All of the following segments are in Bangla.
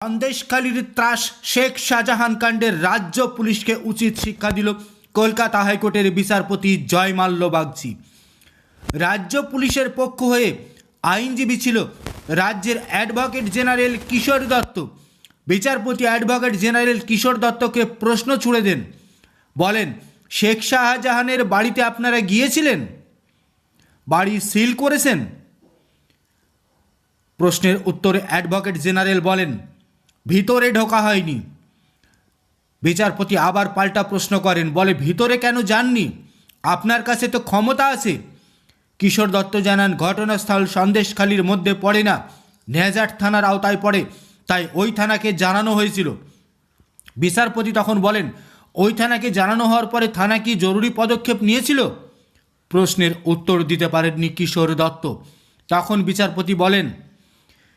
সন্দেশখালীর ত্রাস শেখ শাহজাহান কাণ্ডের রাজ্য পুলিশকে উচিত শিক্ষা দিল কলকাতা হাইকোর্টের বিচারপতি জয়মাল্য বাগচি। রাজ্য পুলিশের পক্ষ হয়ে আইনজীবী ছিল রাজ্যের অ্যাডভোকেট জেনারেল কিশোর দত্ত। বিচারপতি অ্যাডভোকেট জেনারেল কিশোর দত্তকে প্রশ্ন ছুড়ে দেন, বলেন, শেখ শাহজাহানের বাড়িতে আপনারা গিয়েছিলেন? বাড়ি সিল করেছেন? প্রশ্নের উত্তরে অ্যাডভোকেট জেনারেল বলেন ভিতরে ঢোকা হয়নি। বিচারপতি আবার পাল্টা প্রশ্ন করেন, বলে, ভিতরে কেন যাননি? আপনার কাছে তো ক্ষমতা আছে। কিশোর দত্ত জানান, ঘটনাস্থল সন্দেশখালির মধ্যে পড়ে না, নেজাট থানার আওতায় পড়ে, তাই ওই থানাকে জানানো হয়েছিল। বিচারপতি তখন বলেন, ওই থানাকে জানানো হওয়ার পরে থানা কি জরুরি পদক্ষেপ নিয়েছিল? প্রশ্নের উত্তর দিতে পারেননি কিশোর দত্ত। তখন বিচারপতি বলেন,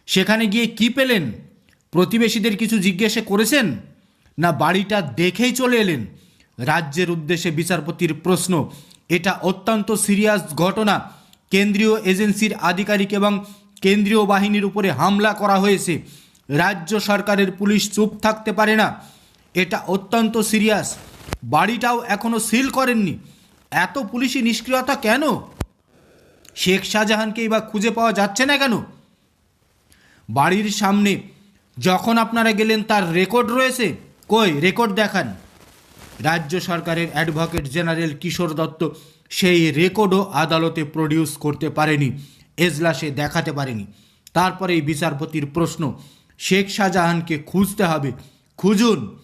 সেখানে গিয়ে কি পেলেন? প্রতিবেশীদের কিছু জিজ্ঞাসা করেছেন? না, বাড়িটা দেখেই চলে এলেন। রাজ্যের উদ্দেশ্যে বিচারপতির প্রশ্ন, এটা অত্যন্ত সিরিয়াস ঘটনা। কেন্দ্রীয় এজেন্সির আধিকারিক এবং কেন্দ্রীয় বাহিনীর উপরে হামলা করা হয়েছে। রাজ্য সরকারের পুলিশ চুপ থাকতে পারে না। এটা অত্যন্ত সিরিয়াস। বাড়িটাও এখনও সিল করেননি। এত পুলিশি নিষ্ক্রিয়তা কেন? শেখ শাহজাহানকেই বা খুঁজে পাওয়া যাচ্ছে না কেন? বাড়ির সামনে যখন আপনারা গেলেন, তার রেকর্ড রয়েছে? কই? রেকর্ড দেখান। রাজ্য সরকারের অ্যাডভোকেট জেনারেল কিশোর দত্ত সেই রেকর্ডও আদালতে প্রডিউস করতে পারেনি, এজলাসে দেখাতে পারেনি। তারপরে এই বিচারপতির প্রশ্ন, শেখ শাহজাহানকে খুঁজতে হবে। খুঁজুন।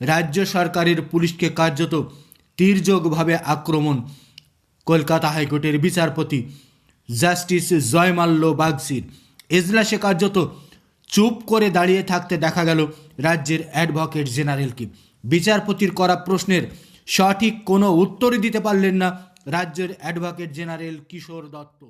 রাজ্য সরকারের পুলিশকে কার্যত তীর্যকভাবে আক্রমণ। কলকাতা হাইকোর্টের বিচারপতি জাস্টিস জয়মাল্য বাগসির। এজলাসে কার্যত চুপ করে দাঁড়িয়ে থাকতে দেখা গেল রাজ্যের অ্যাডভোকেট জেনারেলকে। বিচারপতির করা প্রশ্নের সঠিক কোনো উত্তরই দিতে পারলেন না রাজ্যের অ্যাডভোকেট জেনারেল কিশোর দত্ত।